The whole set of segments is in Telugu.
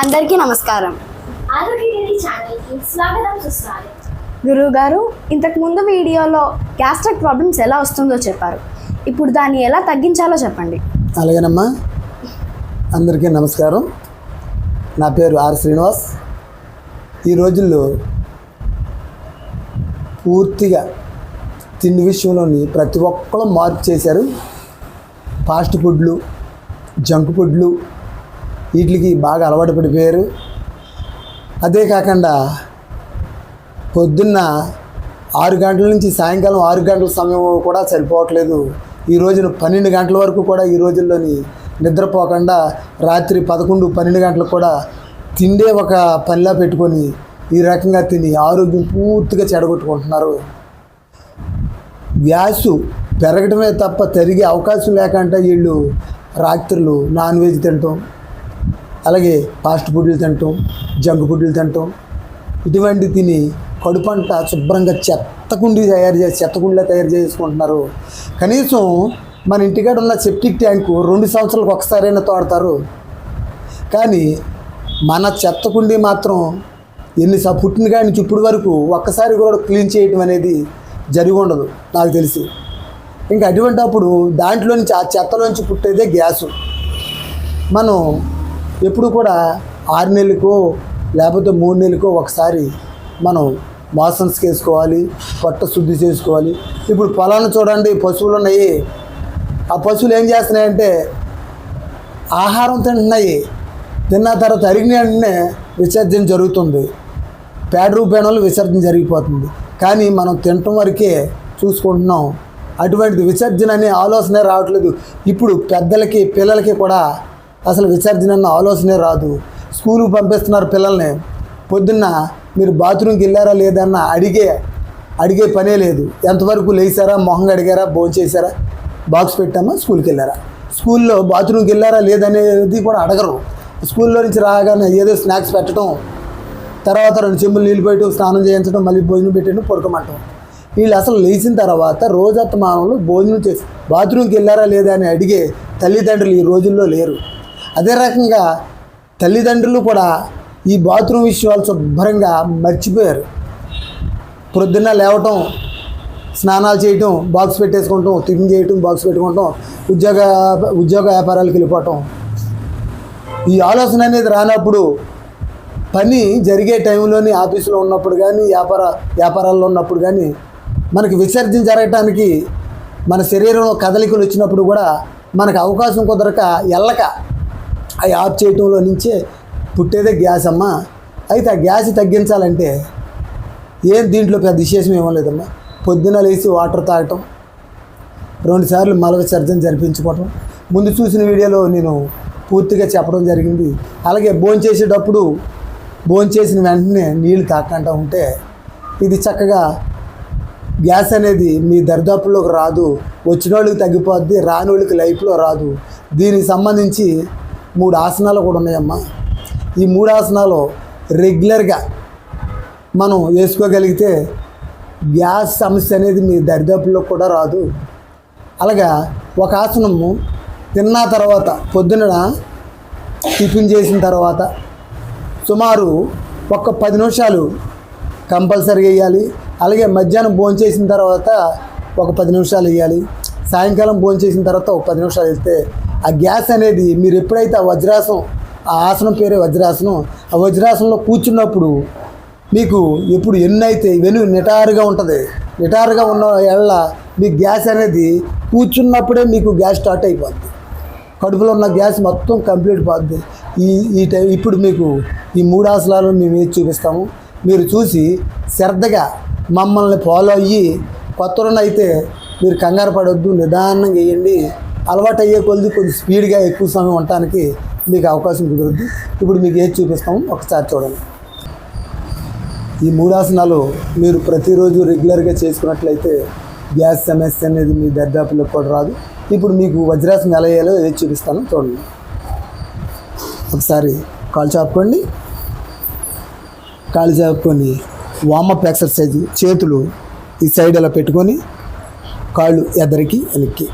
అందరికీ నమస్కారం. గురువు గారు ఇంతకు ముందు వీడియోలో గ్యాస్ట్రిక్ ప్రాబ్లమ్స్ ఎలా వస్తుందో చెప్పారు. ఇప్పుడు దాన్ని ఎలా తగ్గించాలో చెప్పండి. అలాగేనమ్మా. అందరికీ నమస్కారం. నా పేరు ఆర్ శ్రీనివాస్. ఈ రోజుల్లో పూర్తిగా తిండి విషయంలోని ప్రతి ఒక్కరు మార్పు చేశారు. ఫాస్ట్ ఫుడ్లు జంక్ ఫుడ్లు వీటికి బాగా అలవాటు పడిపోయారు. అదే కాకుండా పొద్దున్న ఆరు గంటల నుంచి సాయంకాలం ఆరు గంటల సమయం కూడా సరిపోవట్లేదు. ఈ రోజున పన్నెండు గంటల వరకు కూడా ఈ రోజుల్లోని నిద్రపోకుండా రాత్రి పదకొండు పన్నెండు గంటలకు కూడా తిండే ఒక పనిలా పెట్టుకొని ఈ రకంగా తిని ఆరోగ్యం పూర్తిగా చెడగొట్టుకుంటున్నారు. గ్యాసు పెరగడమే తప్ప తరిగే అవకాశం లేకుండా వీళ్ళు రాత్రులు నాన్ వెజ్ తినటం అలాగే ఫాస్ట్ ఫుడ్లు తినటం జంక్ ఫుడ్లు తినటం ఇటువంటి తిని కడుపంట శుభ్రంగా చెత్తకుండి తయారు చేసి చెత్తకుండిలా తయారు చేసుకుంటున్నారు. కనీసం మన ఇంటికాడ ఉన్న సెప్టిక్ ట్యాంకు రెండు సంవత్సరాలకు ఒకసారైనా తోడతారు. కానీ మన చెత్తకుండి మాత్రం ఎన్ని స- పుట్టిన కానీ నుంచి ఇప్పుడు వరకు ఒక్కసారి కూడా క్లీన్ చేయటం అనేది జరిగి ఉండదు నాకు తెలిసి. ఇంకా అటువంటి అప్పుడు దాంట్లో నుంచి ఆ చెత్తలోంచి పుట్టేదే గ్యాసు. మనం ఎప్పుడు కూడా ఆరు నెలలకో లేకపోతే మూడు నెలలకో ఒకసారి మనం మోషన్స్కి వేసుకోవాలి పట్ట శుద్ధి చేసుకోవాలి. ఇప్పుడు పొలాన్ని చూడండి పశువులు ఉన్నాయి. ఆ పశువులు ఏం చేస్తున్నాయంటే ఆహారం తింటున్నాయి. తిన్న తర్వాత అరిగిన వెంటనే విసర్జన జరుగుతుంది. పేడ రూపేణలో విసర్జన జరిగిపోతుంది. కానీ మనం తినటం వరకే చూసుకుంటున్నాం. అటువంటిది విసర్జన అనే ఆలోచనే రావట్లేదు. ఇప్పుడు పెద్దలకి పిల్లలకి కూడా అసలు విసర్జన అన్న ఆలోచనే రాదు. స్కూల్కి పంపిస్తున్నారు పిల్లల్ని. పొద్దున్న మీరు బాత్రూమ్కి వెళ్ళారా లేదన్న అడిగే అడిగే పనే లేదు. ఎంతవరకు లేచారా మొహం అడిగారా భోజనం చేశారా బాక్స్ పెట్టామా స్కూల్కి వెళ్ళారా? స్కూల్లో బాత్రూమ్కి వెళ్ళారా లేదనేది కూడా అడగరు. స్కూల్లో నుంచి రాగానే ఏదో స్నాక్స్ పెట్టడం తర్వాత రెండు చెంబులు నీళ్ళు పెట్టి స్నానం చేయించడం మళ్ళీ భోజనం పెట్టడం పడుకోమంటాం వీళ్ళు అసలు లేచిన తర్వాత రోజత్తమానంలో భోజనం చేసి బాత్రూమ్కి వెళ్ళారా లేదా అని అడిగే తల్లిదండ్రులు ఈ రోజుల్లో లేరు. అదే రకంగా తల్లిదండ్రులు కూడా ఈ బాత్రూమ్ విషయాలు శుభ్రంగా మర్చిపోయారు. ప్రొద్దున్న లేవటం స్నానాలు చేయటం బాక్స్ పెట్టేసుకోవటం టిఫిన్ చేయటం బాక్స్ పెట్టుకోవటం ఉద్యోగ ఉద్యోగ వ్యాపారాలకు వెళ్ళిపోవటం. ఈ ఆలోచన అనేది రానప్పుడు పని జరిగే టైంలోని ఆఫీసులో ఉన్నప్పుడు కానీ వ్యాపార వ్యాపారాల్లో ఉన్నప్పుడు కానీ మనకి విసర్జన జరగటానికి మన శరీరంలో కదలికలు వచ్చినప్పుడు కూడా మనకు అవకాశం కుదరక ఎల్లక అవి ఆఫ్ చేయటంలో నుంచే పుట్టేదే గ్యాస్ అమ్మా. అయితే ఆ గ్యాస్ తగ్గించాలంటే ఏం దీంట్లో పెద్ద విశేషం ఏమో లేదమ్మా. పొద్దున లేచి వాటర్ తాగటం రెండుసార్లు మల విసర్జన జరిపించుకోవటం. ముందు చూసిన వీడియోలో నేను పూర్తిగా చెప్పడం జరిగింది. అలాగే భోంచేసేటప్పుడు భోంచేసిన వెంటనే నీళ్ళు తాకుండా ఉంటే ఇది చక్కగా గ్యాస్ అనేది మీ దరిదాపుల్లోకి రాదు. వచ్చిన వాళ్ళకి తగ్గిపోద్ది రాని వాళ్ళకి లైఫ్లో రాదు. దీనికి సంబంధించి మూడు ఆసనాలు కూడా ఉన్నాయమ్మా. ఈ మూడు ఆసనాలు రెగ్యులర్గా మనం వేసుకోగలిగితే గ్యాస్ సమస్య అనేది మీ దరిదాపుల్లో కూడా రాదు. అలాగా ఒక ఆసనము తిన్న తర్వాత పొద్దున టిఫిన్ చేసిన తర్వాత సుమారు ఒక పది నిమిషాలు కంపల్సరీగా వేయాలి. అలాగే మధ్యాహ్నం భోజనం చేసిన తర్వాత ఒక పది నిమిషాలు వేయాలి. సాయంకాలం భోజనం చేసిన తర్వాత ఒక పది నిమిషాలు వేస్తే ఆ గ్యాస్ అనేది మీరు ఎప్పుడైతే ఆ వజ్రాసనం ఆ ఆసనం పేరే వజ్రాసనం ఆ వజ్రాసనంలో కూర్చున్నప్పుడు మీకు ఎప్పుడు ఎన్నైతే వెను నిటారుగా ఉంటుంది నిటారుగా ఉన్న ఎళ్ళ మీ గ్యాస్ అనేది కూర్చున్నప్పుడే మీకు గ్యాస్ స్టార్ట్ అయిపోద్ది. కడుపులో ఉన్న గ్యాస్ మొత్తం కంప్లీట్ పోద్ది ఈ ఈ టైం ఇప్పుడు మీకు ఈ మూడు ఆసనాలు మేము వేసి చూపిస్తాము? మీరు చూసి శ్రద్ధగా మమ్మల్ని ఫాలో అయ్యి కొత్త అయితే మీరు కంగారు పడొద్దు నిదానంగా వేయండి. అలవాటు అయ్యే కొద్ది కొద్ది స్పీడ్గా ఎక్కువ సమయం ఉండటానికి మీకు అవకాశం కుదురుద్ది. ఇప్పుడు మీకు ఏది చూపిస్తాము ఒకసారి చూడండి. ఈ మూడాసనాలు మీరు ప్రతిరోజు రెగ్యులర్గా చేసుకున్నట్లయితే గ్యాస్ సమస్య అనేది మీ దర్దాపులో కూడా రాదు. ఇప్పుడు మీకు వజ్రాసనం ఎలా వేయాలో ఏది చూపిస్తాను చూడండి. ఒకసారి కాలు చాపుకోండి. కాలు చాపుకొని వామప్ ఎక్సర్సైజ్ చేతులు ఈ సైడ్ అలా పెట్టుకొని కాళ్ళు ఎదరికి వెనక్కి.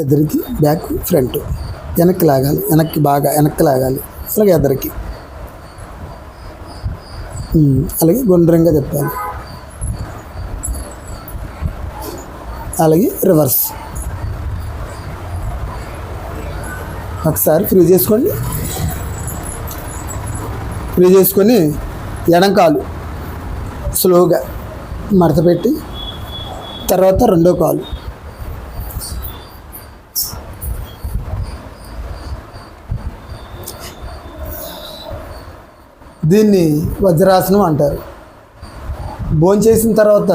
ఎదురికి బ్యాక్ ఫ్రంట్. వెనక్కి లాగాలి. వెనక్కి బాగా వెనక్కి లాగాలి. అలాగే ఎదరికి. అలాగే గుండ్రంగా తిప్పాలి. అలాగే రివర్స్ ఒకసారి ఫ్రీ చేసుకోండి ఫ్రీ చేసుకొని ఎడంకాలు స్లోగా మడత పెట్టి తర్వాత రెండో కాలు. దీన్ని వజ్రాసనం అంటారు. భోంచేసిన తర్వాత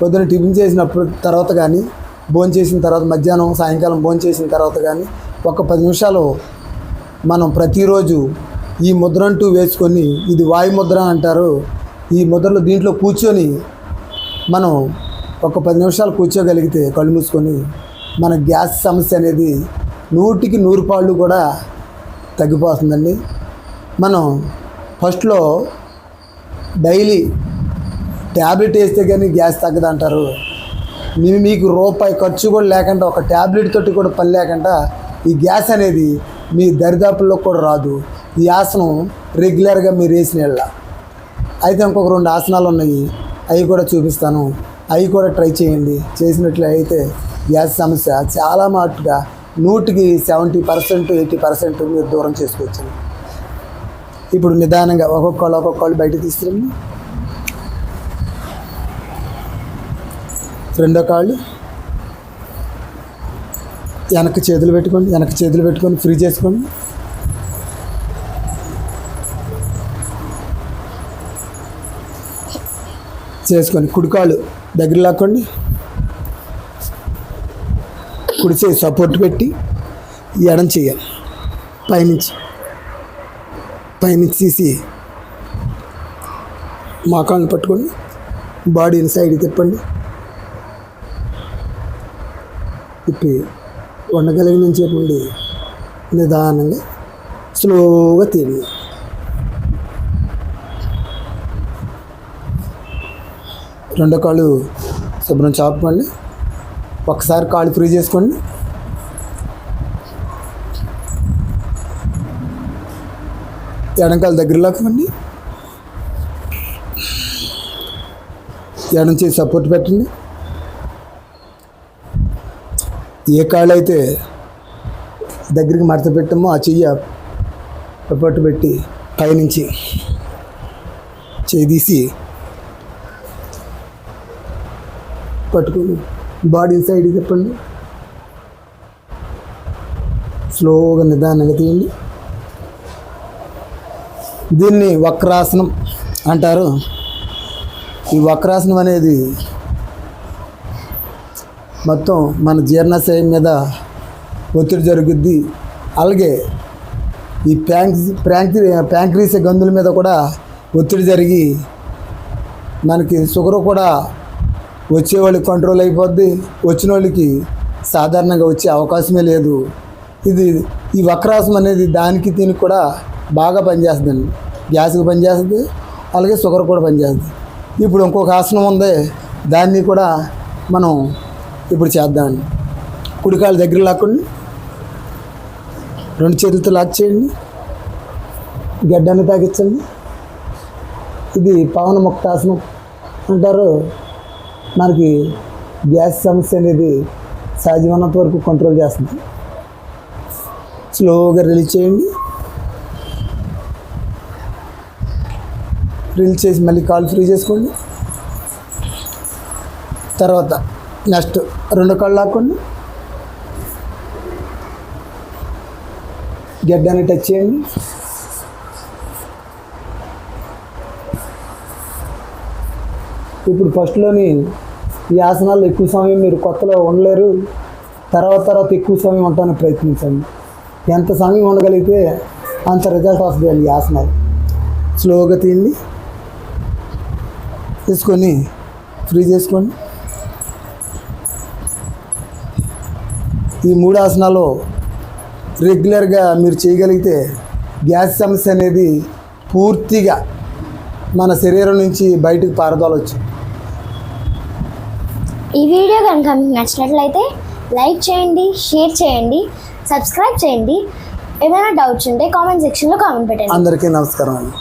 పొద్దున టిఫిన్ చేసినప్పుడు తర్వాత కానీ భోంచేసిన తర్వాత మధ్యాహ్నం సాయంకాలం భోంచేసిన తర్వాత కానీ ఒక పది నిమిషాలు మనం ప్రతిరోజు ఈ ముద్ర అంటూ వేసుకొని ఇది వాయు ముద్ర అంటారు. ఈ ముద్రలో దీంట్లో కూర్చొని మనం ఒక పది నిమిషాలు కూర్చోగలిగితే కళ్ళు మూసుకొని మన గ్యాస్ సమస్య అనేది నూటికి నూరు పాళ్ళు కూడా తగ్గిపోతుందండి. మనం ఫస్ట్లో డైలీ ట్యాబ్లెట్ వేస్తే కానీ గ్యాస్ తగ్గదు అంటారు. మీకు రూపాయి ఖర్చు కూడా లేకుండా ఒక ట్యాబ్లెట్ తోటి కూడా పని లేకుండా ఈ గ్యాస్ అనేది మీ దరిదాపుల్లో కూడా రాదు. ఈ ఆసనం రెగ్యులర్గా మీరు వేసిన అయితే ఇంకొక రెండు ఆసనాలు ఉన్నాయి. అవి కూడా చూపిస్తాను. అవి కూడా ట్రై చేయండి. చేసినట్లయితే గ్యాస్ సమస్య చాలా మాటుగా నూటికి సెవెంటీ పర్సెంట్ ఎయిటీ పర్సెంట్ మీరు దూరం చేసుకోవచ్చు ఇప్పుడు నిదానంగా ఒక్కొక్కళ్ళు ఒక్కొక్కళ్ళు బయట తీసుకురండి. రెండో కాళ్ళు. వెనక చేతులు పెట్టుకోండి వెనక చేతులు పెట్టుకొని ఫ్రీ చేసుకోండి. చేసుకొని కుడికాలు దగ్గర లాక్కోండి. కుడి సపోర్ట్ పెట్టి ఎడం చేయాలి పైనుంచి. పైనుంచి తీసి మోకాళ్ళని పట్టుకొని బాడీని సైడ్ తిప్పండి. తిప్పి వండగలిగిన చెప్పండి. నిదానంగా స్లోగా తీయండి రెండో కాళ్ళు శుభ్రం చాపండి. ఒకసారి కాళ్ళు ఫ్రీ చేసుకోండి. ఎడంకాలు దగ్గరలోకి ఇవ్వండి. ఎడం చేసి సపోర్ట్ పెట్టండి. ఏ కాళ్ళు అయితే దగ్గరికి మడత పెట్టామో ఆ చెయ్యి సపోర్ట్ పెట్టి పైనుంచి చేయి తీసి పట్టుకొని బాడీ సైడ్ చెప్పండి స్లోగా నిదానంగా తీయండి. దీన్ని వక్రాసనం అంటారు. ఈ వక్రాసనం అనేది మొత్తం మన జీర్ణశయం మీద ఒత్తిడి జరుగుద్ది. అలాగే ఈ ప్యాంక్ ప్యాంక్ ప్యాంక్రీస్ గందుల మీద కూడా ఒత్తిడి జరిగి మనకి షుగర్ కూడా వచ్చే వాళ్ళకి కంట్రోల్ అయిపోద్ది. వచ్చిన వాళ్ళకి సాధారణంగా వచ్చే అవకాశమే లేదు. ఇది ఈ వక్రాసం అనేది దానికి దీనికి కూడా బాగా పనిచేస్తుందండి. గ్యాస్కి పనిచేస్తుంది అలాగే షుగర్ కూడా పనిచేస్తుంది. ఇప్పుడు ఇంకొక ఆసనం ఉంది దాన్ని కూడా మనం ఇప్పుడు చేద్దామండి కుడికాలు దగ్గర లాక్కండి. రెండు చేతులతో లాక్ చేయండి. గడ్డాన్ని తాగించండి ఇది పవన ముక్తాసనం అంటారు మనకి గ్యాస్ సమస్య అనేది సహజమైనంత వరకు కంట్రోల్ చేస్తుంది. స్లోగా రిలీజ్ చేయండి. రిలీజ్ చేసి మళ్ళీ కాల్ ఫ్రీ చేసుకోండి. తర్వాత నెక్స్ట్ రెండు కాళ్ళు లాక్కోండి. గడ్డాన్ని టచ్ చేయండి. ఇప్పుడు ఫస్ట్లోని ఈ ఆసనాలు ఎక్కువ సమయం మీరు కొత్తలో ఉండలేరు. తర్వాత తర్వాత ఎక్కువ సమయం ఉండటానికి ప్రయత్నించండి. ఎంత సమయం ఉండగలిగితే అంత రిజల్ట్ వస్తుంది ఈ ఆసనాలు. స్లోగా తీయండి. తీసుకొని ఫ్రీ చేసుకోండి. ఈ మూడు ఆసనాలు రెగ్యులర్గా మీరు చేయగలిగితే గ్యాస్ సమస్య అనేది పూర్తిగా మన శరీరం నుంచి బయటకు పారదోలవచ్చు ఈ వీడియో కనుక మీకు నచ్చినట్లయితే లైక్ చేయండి షేర్ చేయండి సబ్స్క్రైబ్ చేయండి. ఏమైనా డౌట్స్ ఉంటే కామెంట్ సెక్షన్లో కామెంట్ పెట్టండి. అందరికీ నమస్కారం అండి.